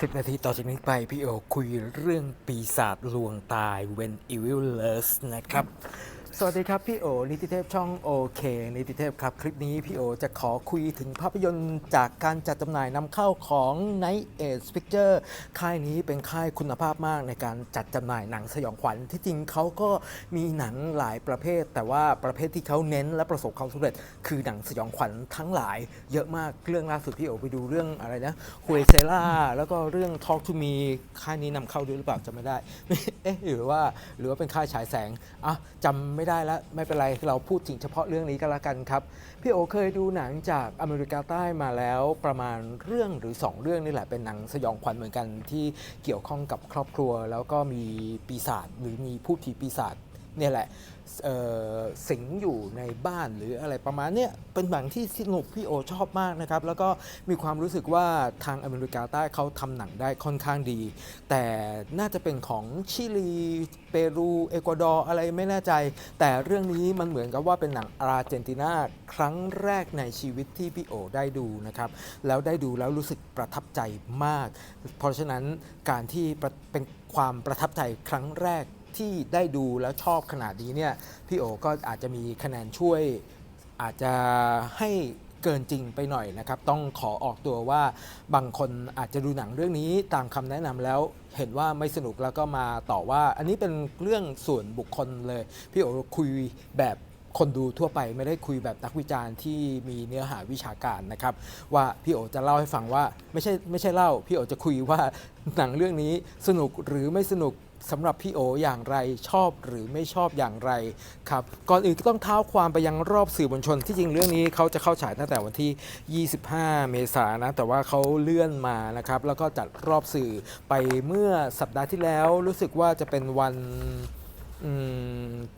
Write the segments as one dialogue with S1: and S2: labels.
S1: 10 นาทีต่อจากนี้ไป พี่โอคุยเรื่องปีศาจลวงตาย When Evil Lurks นะครับ สวัสดีครับ พี่โอ นิติเทพช่องโอเค นิติเทพครับ คลิปนี้พี่โอจะขอคุยถึงภาพยนตร์จากการจัดจำหน่ายนำเข้าของ Night Age Picture ค่ายนี้เป็นค่ายคุณภาพมากในการจัดจำหน่ายหนังสยองขวัญที่จริงเขาก็มีหนังหลายประเภท แต่ว่าประเภทที่เขาเน้นและประสบความสำเร็จ คือหนังสยองขวัญทั้งหลาย เยอะมากเรื่องล่าสุดพี่โอไปดูเรื่องอะไรนะฮุยเซล่าแล้วก็เรื่อง Talk to Me ค่ายนี้นำเข้าด้วยหรือเปล่าจำไม่ได้เอ๊ะหรือว่าหรือว่าเป็นค่ายฉายแสงอะจำไม่ได้แล้วไม่เป็นไรเราพูดถึงเฉพาะเรื่องนี้ก็แล้วกันครับ พี่โอเคยดูหนังจากอเมริกาใต้มาแล้วประมาณเรื่องหรือ 2 เรื่องนี่แหละเป็นหนังสยองขวัญเหมือนกันที่เกี่ยวข้องกับครอบครัว แล้วก็มีปีศาจหรือมีผู้ผีปีศาจ เนี่ยแหละสิงอยู่ในบ้านหรืออะไรประมาณเนี้ยเป็นหนังที่สนุกพี่โอชอบมากนะครับ แล้วก็มีความรู้สึกว่าทางอเมริกาใต้เขาทำหนังได้ค่อนข้างดี แต่น่าจะเป็นของชิลีเปรูเอกวาดอร์อะไรไม่แน่ใจ แต่เรื่องนี้มันเหมือนกับว่าเป็นหนังอาร์เจนตินาครั้งแรกในชีวิตที่พี่โอได้ดูนะครับแล้วได้ดูแล้วรู้สึกประทับใจมาก เพราะฉะนั้นการที่เป็นความประทับใจครั้งแรก ที่ได้ดูแล้วชอบขนาดนี้เนี่ยพี่โอก็อาจจะมีคะแนนช่วย อาจจะให้เกินจริงไปหน่อยนะครับ ต้องขอออกตัวว่าบางคนอาจจะดูหนังเรื่องนี้ตามคำแนะนำแล้วเห็นว่าไม่สนุกแล้วก็มาต่อว่า อันนี้เป็นเรื่องส่วนบุคคลเลย พี่โอคุยแบบคนดูทั่วไปไม่ได้คุยแบบนักวิจารณ์ที่มีเนื้อหาวิชาการนะครับ ว่าพี่โอจะเล่าให้ฟังว่าไม่ใช่ไม่ใช่เล่า พี่โอจะคุยว่าหนังเรื่องนี้สนุกหรือไม่สนุก สำหรับพี่โออย่างไรชอบหรือไม่ชอบอย่างไรครับก่อนอื่นก็ต้องเท้าความไปยังรอบสื่อมวลชนที่จริงเรื่องนี้เขาจะเข้าฉายตั้งแต่วันที่ 25 เมษายนนะแต่ว่าเขาเลื่อนมานะครับแล้วก็จัดรอบสื่อไปเมื่อสัปดาห์ที่แล้วรู้สึกว่าจะเป็นวัน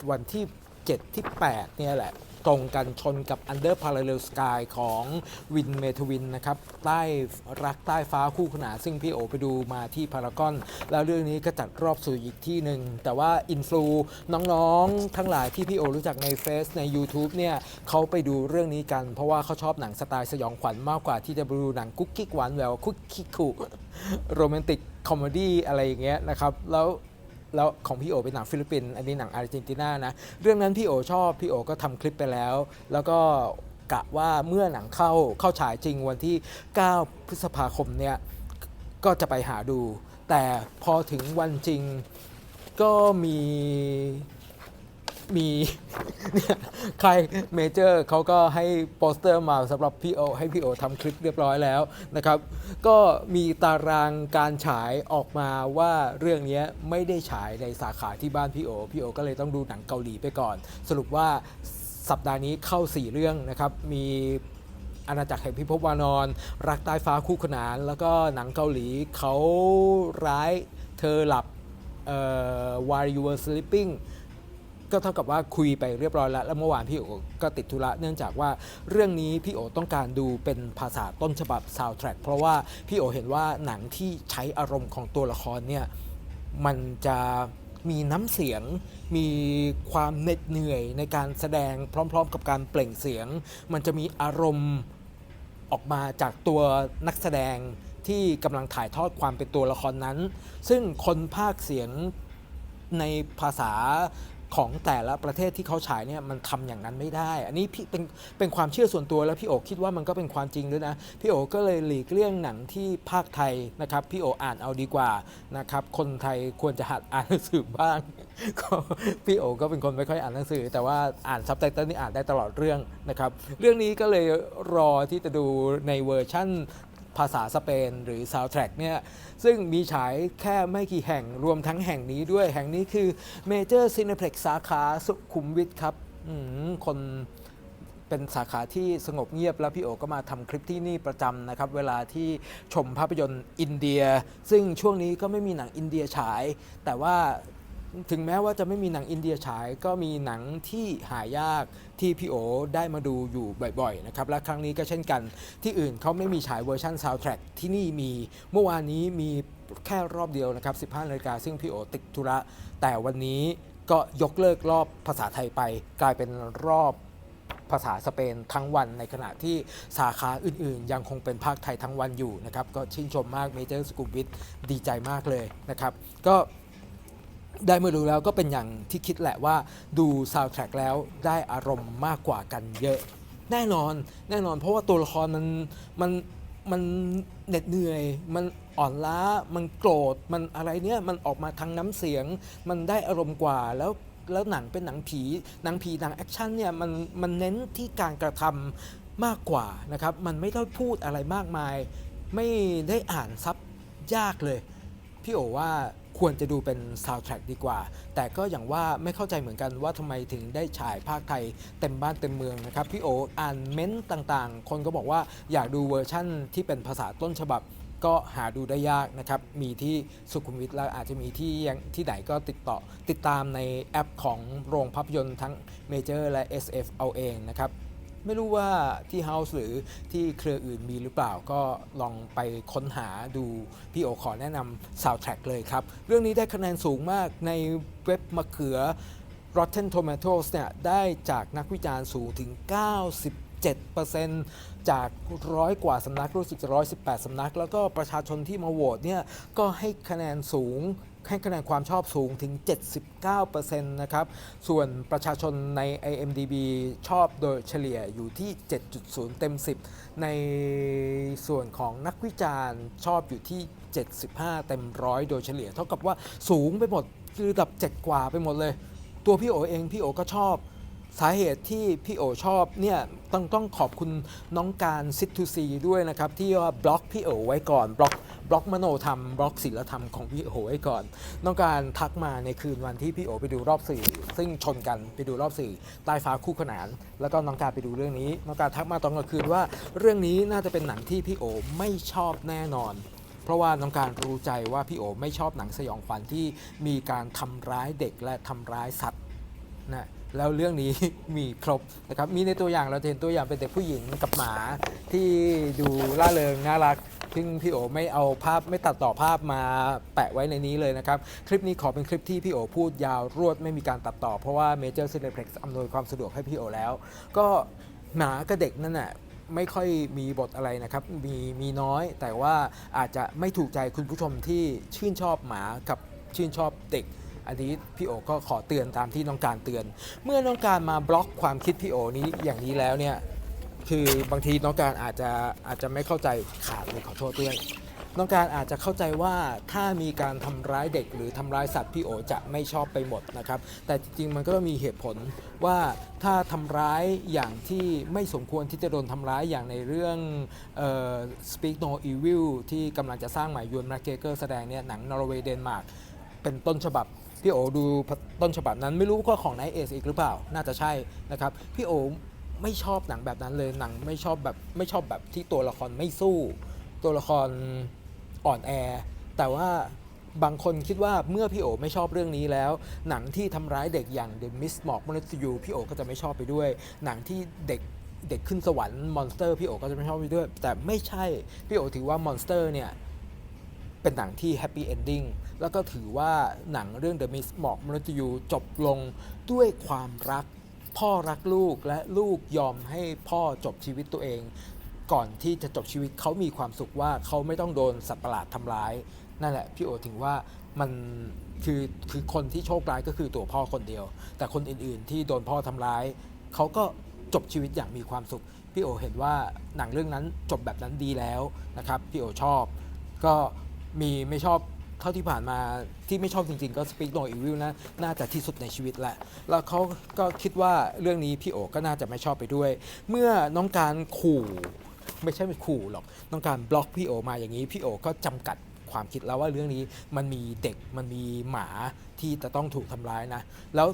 S1: วันที่ 7 ที่ 8 เนี่ยแหละ ตรงกันชนกับ Under Parallel Sky ของวินเมทวินนะครับใต้รักใต้ฟ้าคู่ขนานซึ่งพี่โอไปดูมาที่พารากอน แล้วเรื่องนี้ก็จัดรอบสื่ออีกที่หนึ่ง แต่ว่าอินฟลูน้องๆ ทั้งหลายที่พี่โอรู้จักในเฟซใน YouTube เนี่ยเขาไปดูเรื่องนี้กัน เพราะว่าเขาชอบหนังสไตล์สยองขวัญมากกว่าที่จะไปดูหนังกุ๊กกิ๊กหวานแหววคุกคิกคุโรแมนติกคอมเมดี้อะไรอย่างเงี้ยนะครับแล้ว แล้วของพี่โอเป็นหนังฟิลิปปินส์อันนี้หนังอาร์เจนตินานะ เรื่องนั้นพี่โอชอบ พี่โอก็ทำคลิปไปแล้ว แล้วก็กะว่าเมื่อหนังเข้าเข้าฉายจริงวันที่ 9 พฤษภาคมเนี่ย ก็จะไปหาดู แต่พอถึงวันจริงก็มี มีเนี่ยใครเมเจอร์เขาก็ให้โปสเตอร์มาสำหรับพี่โอให้พี่โอทำคลิปเรียบร้อยแล้วนะครับ ก็มีตารางการฉายออกมาว่าเรื่องนี้ไม่ได้ฉายในสาขาที่บ้านพี่โอ พี่โอก็เลยต้องดูหนังเกาหลีไปก่อน สรุปว่าสัปดาห์นี้เข้า 4 เรื่องนะครับ มีอาณาจักรแห่งพิภพวานอน รักใต้ฟ้าคู่ขนาน แล้วก็หนังเกาหลีเขาร้ายเธอหลับเอ่อ while you were sleeping ก็เท่ากับว่าคุยไปเรียบร้อยแล้ว แล้วเมื่อวานพี่โอก็ติดธุระเนื่องจากว่าเรื่องนี้พี่โอต้องการดูเป็นภาษาต้นฉบับ soundtrack เพราะว่าพี่โอเห็นว่าหนังที่ใช้อารมณ์ของตัวละครเนี่ยมันจะมีน้ำเสียง มีความเหน็ดเหนื่อยในการแสดงพร้อม ๆ กับการเปล่งเสียง มันจะมีอารมณ์ออกมาจากตัวนักแสดงที่กำลังถ่ายทอดความเป็นตัวละครนั้น ซึ่งคนภาคเสียงในภาษา ของแต่ละประเทศที่เขาฉายเนี่ยมันทำอย่างนั้นไม่ได้ อันนี้พี่เป็นเป็นความเชื่อส่วนตัวแล้วพี่โอคิดว่ามันก็เป็นความจริงด้วยนะพี่โอก็เลยหลีกเลี่ยงหนังที่ภาคไทยนะครับพี่โออ่านเอาดีกว่านะครับคนไทยควรจะหัดอ่านหนังสือบ้างก็พี่โอก็เป็นคนไม่ค่อยอ่านหนังสือ แต่ว่าอ่านซับไตเติลนี่อ่านได้ตลอดเรื่องนะครับเรื่องนี้ก็เลยรอที่จะดูในเวอร์ชั่น ภาษาสเปนหรือ Soundtrack เนี่ยซึ่งมีฉายแค่ไม่กี่แห่งรวมทั้งแห่งนี้ด้วยแห่งนี้คือ Major Cineplex สาขาสุขุมวิทครับคนเป็นสาขาที่สงบเงียบแล้วพี่โอก็มาทำคลิปที่นี่ประจำนะครับ เวลาที่ชมภาพยนตร์อินเดีย ซึ่งช่วงนี้ก็ไม่มีหนังอินเดียฉาย แต่ว่า ถึงแม้ว่าจะไม่มีหนังอินเดียฉายก็มีหนังที่หายากที่พี่โอได้มาดูอยู่บ่อยๆนะครับและครั้งนี้ก็เช่นกัน ที่อื่นเขาไม่มีฉายเวอร์ชันซาว n d ท r a c k ที่นี่มีเมื่อวานนี้มีแค่รอบเดียวนะครับ 15นาฬิกาซึ่งพี่โอติดธุระ แต่วันนี้ก็ยกเลิกรอบภาษาไทยไป กลายเป็นรอบภาษาสเปนทั้งวันในขณะที่สาขาอื่นๆ ยังคงเป็นภาคไทยทั้งวันอยู่นะครับ ก็ชื่นชมมากเมเจอร์สกูบิทดีใจมากเลยนะครับ ก็ ได้มาดูแล้วก็เป็นอย่างที่คิดแหละว่าดูซาวด์แทร็กแล้วได้อารมณ์มากกว่ากันเยอะ แน่นอนแน่นอนเพราะว่าตัวละครมันมันมันเหน็ดเหนื่อย มันอ่อนล้ามันโกรธมันอะไรเนี่ยมันออกมาทางน้ำเสียง มันได้อารมณ์กว่าแล้วแล้วหนังเป็นหนังผีหนังผีหนังแอคชั่นเนี่ยมันมันเน้นที่การกระทำมากกว่านะครับมันไม่ได้พูดอะไรมากมาย ไม่ได้อ่านซับยากเลย พี่โอว่า ควรจะดูเป็นซาวด์แทร็กดีกว่า แต่ก็อย่างว่าไม่เข้าใจเหมือนกันว่าทำไมถึงได้ฉายภาคไทยเต็มบ้านเต็มเมืองนะครับ พี่โออ่านเม้นต์ต่างๆ คนก็บอกว่าอยากดูเวอร์ชั่นที่เป็นภาษาต้นฉบับก็หาดูได้ยากนะครับ มีที่สุขุมวิทแล้วอาจจะมีที่ยังที่ไหนก็ติดต่อติดตามในแอปของโรงภาพยนตร์ทั้งเมเจอร์และ SF เอาเองนะครับ ไม่รู้ว่าที่ House หรือที่เครืออื่นมีหรือเปล่าก็ลองไปค้นหาดูพี่โอขอแนะนำ Soundtrack เลยครับ เรื่องนี้ได้คะแนนสูงมากในเว็บมะเขือ Rotten Tomatoes เนี่ยได้จากนักวิจารณ์สูงถึง 97%จากร้อยกว่าสำนักรู้สึกจะ118 สำนัก แล้วก็ประชาชนที่มาโหวตเนี่ยก็ให้คะแนนสูง ให้คะแนนความชอบสูงถึง 79%นะครับ ส่วนประชาชนใน IMDB ชอบโดยเฉลี่ยอยู่ที่ 7.0 เต็ม 10 ในส่วนของนักวิจารณ์ชอบอยู่ที่ 75 เต็มร้อยโดยเฉลี่ย เท่ากับว่าสูงไปหมดคือระดับ 7 กว่าไปหมดเลย ตัวพี่โอเองพี่โอก็ชอบสาเหตุที่พี่โอชอบเนี่ยต้องต้องขอบคุณน้องการซิทูซีด้วยนะครับ ที่ว่าบล็อกพี่โอไว้ก่อนบล็อก บล็อกมโนธรรมบล็อกศิลธรรมของพี่โอไว้ก่อนน้องการทักมาในคืนวันที่พี่โอไปดูรอบสื่อ ซึ่งชนกันไปดูรอบสื่อใต้ฟ้าคู่ขนาน แล้วก็น้องการไปดูเรื่องนี้น้องการทักมาตอนกลางคืนว่า เรื่องนี้น่าจะเป็นหนังที่พี่โอไม่ชอบแน่นอนเพราะว่าน้องการรู้ใจว่าพี่โอไม่ชอบหนังสยองขวัญที่มีการทำร้ายเด็กและทำร้ายสัตว์ นะแล้วเรื่องนี้มีครบนะครับมีในตัวอย่างเราเห็นตัวอย่างเป็นเด็กผู้หญิงกับหมาที่ดูล่าเริงน่ารักซึ่งพี่โอไม่เอาภาพไม่ตัดต่อภาพมาแปะไว้ในนี้เลยนะครับ คลิปนี้ขอเป็นคลิปที่พี่โอพูดยาวรวดไม่มีการตัดต่อเพราะว่า Major Cineplex อำนวยความสะดวกให้พี่โอแล้ว ก็หมากับเด็กนั่นน่ะไม่ค่อยมีบทอะไรนะครับ มีมีน้อย แต่ว่าอาจจะไม่ถูกใจคุณผู้ชมที่ชื่นชอบหมากับชื่นชอบเด็ก อันนี้พี่โอก็ขอเตือนตามที่น้องการเตือน เมื่อน้องการมาบล็อกความคิดพี่โอนี้อย่างนี้แล้วเนี่ยคือบางทีน้องการอาจจะอาจจะไม่เข้าใจขาดเลยขอโทษด้วยน้องการอาจจะเข้าใจว่าถ้ามีการทำร้ายเด็กหรือทำร้ายสัตว์พี่โอจะไม่ชอบไปหมดนะครับ แต่จริงๆมันก็มีเหตุผลว่าถ้าทำร้ายอย่างที่ไม่สมควรที่จะโดนทำร้ายอย่างในเรื่องออ Speak No Evil ที่กำลังจะสร้างใหม่ยวนมคเกเกอร์แสดงเนี่ยหนังนอร์เวย์เดนมาร์กเป็นต้นฉบับ พี่โอดูต้นฉบับนั้นไม่รู้ว่าของไนเอสอีกหรือเปล่า น่าจะใช่นะครับพี่โอไม่ชอบหนังแบบนั้นเลยหนังไม่ชอบแบบไม่ชอบแบบที่ตัวละครไม่สู้ ตัวละครอ่อนแอ แต่ว่าบางคนคิดว่าเมื่อพี่โอไม่ชอบเรื่องนี้แล้ว หนังที่ทำร้ายเด็กอย่าง The Miss หมอกมนุษย์ยูพี่โอก็จะไม่ชอบไปด้วย หนังที่เด็กเด็กขึ้นสวรรค์มอนสเตอร์พี่โอก็จะไม่ชอบไปด้วย แต่ไม่ใช่พี่โอถือว่ามอนสเตอร์เนี่ย เป็นหนังที่แฮปปี้เอนดิ้งแล้วก็ถือว่าหนังเรื่อง The Miss หมอกมนุษย์ยูจบลงด้วยความรัก พ่อรักลูกและลูกยอมให้พ่อจบชีวิตตัวเอง ก่อนที่จะจบชีวิตเขามีความสุขว่าเขาไม่ต้องโดนสัตว์ประหลาดทำร้าย นั่นแหละพี่โอถึงว่ามันคือคือคนที่โชคร้ายก็คือตัวพ่อคนเดียว แต่คนอื่นๆ ที่โดนพ่อทำร้าย เขาก็จบชีวิตอย่างมีความสุข พี่โอเห็นว่าหนังเรื่องนั้นจบแบบนั้นดีแล้วนะครับ พี่โอชอบ ก็ มีไม่ชอบเท่าที่ผ่านมาที่ไม่ชอบจริงๆ ก็ Speak No Evil นะน่าจะที่สุดในชีวิตแหละ แล้วเขาก็คิดว่าเรื่องนี้พี่โอก็น่าจะไม่ชอบไปด้วย เมื่อน้องการขู่ไม่ใช่ขู่หรอก น้องการบล็อกพี่โอมาอย่างนี้ พี่โอก็จำกัดความคิดแล้วว่าเรื่องนี้มันมีเด็กมันมีหมาที่จะต้องถูกทำร้ายนะ แล้ว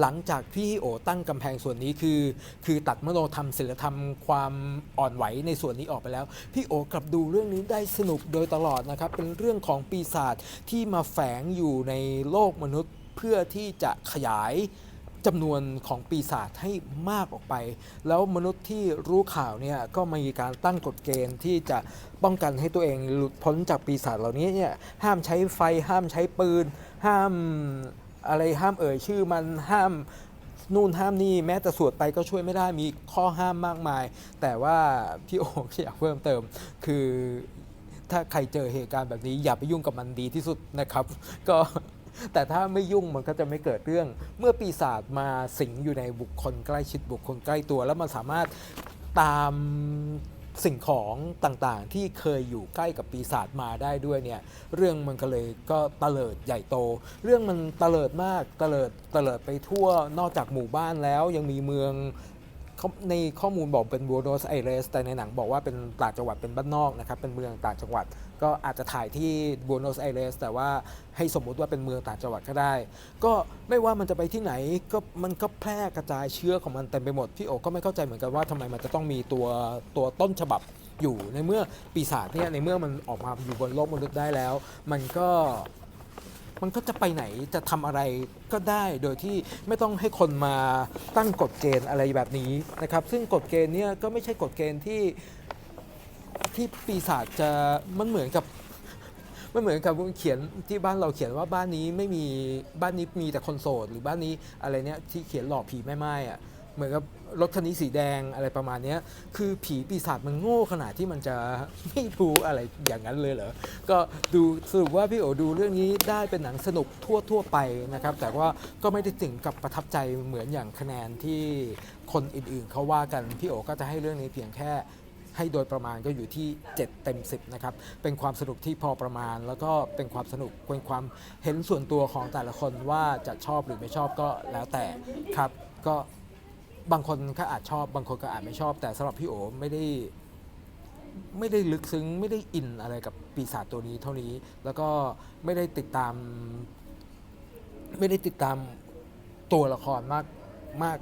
S1: หลังจากพี่โอตั้งกำแพงส่วนนี้คือ คือตัดมโนธรรมศิลธรรมความอ่อนไหวในส่วนนี้ออกไปแล้ว พี่โอกลับดูเรื่องนี้ได้สนุกโดยตลอดนะครับ เป็นเรื่องของปีศาจที่มาแฝงอยู่ในโลกมนุษย์เพื่อที่จะขยายจำนวนของปีศาจให้มากออกไป แล้วมนุษย์ที่รู้ข่าวเนี่ยก็มีการตั้งกฎเกณฑ์ที่จะป้องกันให้ตัวเองหลุดพ้นจากปีศาจเหล่านี้เนี่ยห้ามใช้ไฟห้ามใช้ปืน ห้าม อะไรห้ามเอ่ยชื่อมันห้ามนู่นห้ามนี่แม้แต่สวดไปก็ช่วยไม่ได้มีข้อห้ามมากมาย แต่ว่าพี่โออยากเพิ่มเติม คือถ้าใครเจอเหตุการณ์แบบนี้ อย่าไปยุ่งกับมันดีที่สุดนะครับ ก็แต่ถ้าไม่ยุ่งมันก็จะไม่เกิดเรื่อง เมื่อปีศาจมาสิงอยู่ในบุคคลใกล้ชิดบุคคลใกล้ตัว แล้วมันสามารถตาม สิ่งของต่างๆ ที่เคยอยู่ใกล้กับปีศาจมาได้ด้วยเนี่ยเรื่องมันก็เลยก็เตลิดใหญ่โต เรื่องมันเตลิดมากเตลิดเตลิดไปทั่วนอกจากหมู่บ้านแล้วยังมีเมืองในข้อมูลบอกเป็นบัวโนสไอเรสแต่ในหนังบอกว่าเป็นต่างจังหวัดเป็นบ้านนอกนะครับเป็นเมืองต่างจังหวัด ก็อาจจะถ่ายที่บัวโนสไอเรสแต่ว่าให้สมมุติว่าเป็นเมืองต่างจังหวัดก็ได้ ก็ไม่ว่ามันจะไปที่ไหนก็มันก็แพร่กระจายเชื้อของมันเต็มไปหมด พี่โอก็ไม่เข้าใจเหมือนกันว่าทำไมมันจะต้องมีตัวตัวต้นฉบับอยู่ในเมื่อปีศาจเนี่ยในเมื่อมันออกมาอยู่บนโลกมนุษย์ได้แล้ว มันก็มันก็จะไปไหนจะทำอะไรก็ได้โดยที่ไม่ต้องให้คนมาตั้งกฎเกณฑ์อะไรแบบนี้นะครับ ซึ่งกฎเกณฑ์เนี่ยก็ไม่ใช่กฎเกณฑ์ที่ ที่ปีศาจจะมันเหมือนกับมันเหมือนกับเขียนที่บ้านเราเขียนว่าบ้านนี้ไม่มีบ้านนี้มีแต่คนโสดหรือบ้านนี้อะไรเนี้ยที่เขียนหลอกผีแม่ไม้อะเหมือนกับรถคันนี้สีแดงอะไรประมาณเนี้ยคือผีปีศาจมันโง่ขนาดที่มันจะไม่รู้อะไรอย่างนั้นเลยเหรอ ก็ดูสรุปว่าพี่โอดูเรื่องนี้ได้เป็นหนังสนุกทั่วทั่วไปนะครับ แต่ว่าก็ไม่ได้ถึงกับประทับใจเหมือนอย่างคะแนนที่คนอื่นๆเขาว่ากัน พี่โอก็จะให้เรื่องนี้เพียงแค่ ให้โดยประมาณก็อยู่ที่ 7 เต็ม 10 นะครับ เป็นความสนุกที่พอประมาณ แล้วก็เป็นความสนุกเป็นความเห็นส่วนตัวของแต่ละคนว่าจะชอบหรือไม่ชอบก็แล้วแต่ครับ ก็บางคนก็อาจชอบบางคนก็อาจไม่ชอบ แต่สำหรับพี่โอไม่ได้ไม่ได้ลึกซึ้งไม่ได้อินอะไรกับปีศาจตัวนี้เท่านี้ แล้วก็ไม่ได้ติดตาม ไม่ได้ติดตามตัวละครมากมาก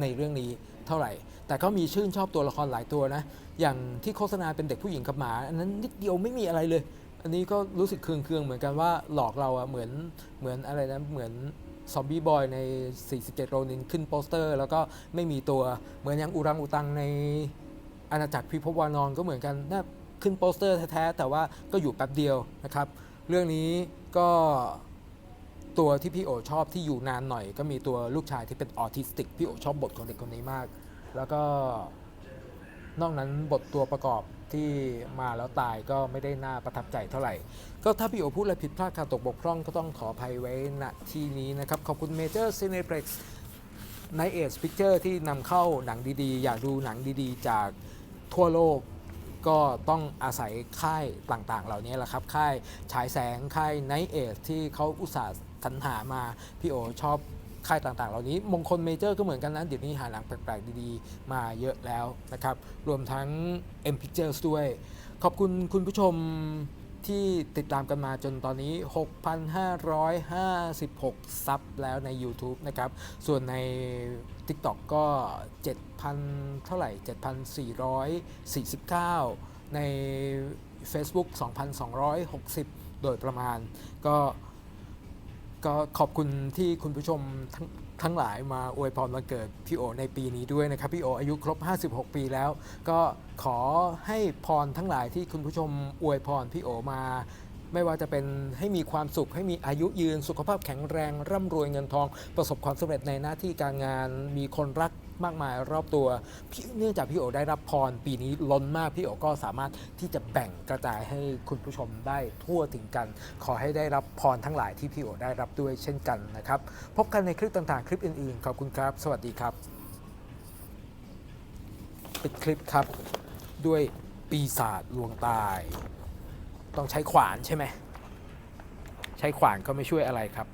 S1: ในเรื่องนี้เท่าไหร่ แต่ก็มีชื่นชอบตัวละครหลายตัวนะ อย่างที่โฆษณาเป็นเด็กผู้หญิงกับหมา อันนั้นนิดเดียวไม่มีอะไรเลย อันนี้ก็รู้สึกเคืองๆเหมือนกันว่าหลอกเราอะเหมือนเหมือนอะไรนะเหมือนซอมบี้บอยใน 47 โรนินขึ้นโปสเตอร์ แล้วก็ไม่มีตัวเหมือนอย่างอุรังอุตังในอาณาจักรพิภพวานอนก็เหมือนกันน่าขึ้นโปสเตอร์แท้ๆแต่ว่าก็อยู่แป๊บเดียวนะครับ เรื่องนี้ก็ ตัวที่พี่โอชอบที่อยู่นานหน่อย ก็มีตัวลูกชายที่เป็นออทิสติกพี่โอชอบบทของเด็กคนนี้มาก แล้วก็นอกนั้นบทตัวประกอบที่มาแล้วตายก็ไม่ได้น่าประทับใจเท่าไหร่ ก็ถ้าพี่โอพูดอะไรผิดพลาดขาดตกบกพร่องก็ต้องขออภัยไว้ณที่นี้นะครับ ขอบคุณ Major Cineplex Night Age Picture ที่นำเข้าหนังดีๆ อยากดูหนังดีๆ จากทั่วโลกก็ต้องอาศัยค่ายต่างๆ เหล่านี้แหละครับ ค่ายฉายแสงค่าย Night Age ที่เขาอุตส่าห์ สรรหามา พี่โอชอบค่ายต่างๆ เหล่านี้มงคลเมเจอร์ก็เหมือนกันนะเดี๋ยวนี้หาหนังแปลกๆ ดีๆ มาเยอะแล้วนะครับ รวมทั้ง M Pictures ด้วย ขอบคุณคุณผู้ชมที่ติดตามกันมาจนตอนนี้ 6,556 ซับแล้วใน YouTube นะครับ ส่วนใน TikTok ก็ 7,000 เท่าไหร่ 7,449 ใน Facebook 2,260 โดยประมาณก็ ก็ขอบคุณที่คุณผู้ชมทั้งทั้งหลายมาอวยพรวันเกิดพี่โอในปีนี้ด้วยนะครับพี่โออายุครบ 56 ปีแล้ว ก็ขอให้พรทั้งหลายที่คุณผู้ชมอวยพรพี่โอมา ไม่ว่าจะเป็นให้มีความสุขให้มีอายุยืนสุขภาพแข็งแรง ร่ำรวยเงินทอง ประสบความสำเร็จในหน้าที่การงาน มีคนรัก มากมายรอบตัวพี่เนื่องจากพี่โอได้รับพรปีนี้ล้นมากพี่โอก็สามารถที่จะแบ่งกระจายให้คุณผู้ชมได้ทั่วถึงกัน ขอให้ได้รับพรทั้งหลายที่พี่โอได้รับด้วยเช่นกันนะครับพบกันในคลิปต่างๆ คลิปอื่นๆ ขอบคุณครับ สวัสดีครับปิดคลิปครับ ด้วยปีศาจลวงตาย ต้องใช้ขวานใช่ไหมใช้ขวานก็ไม่ช่วยอะไรครับ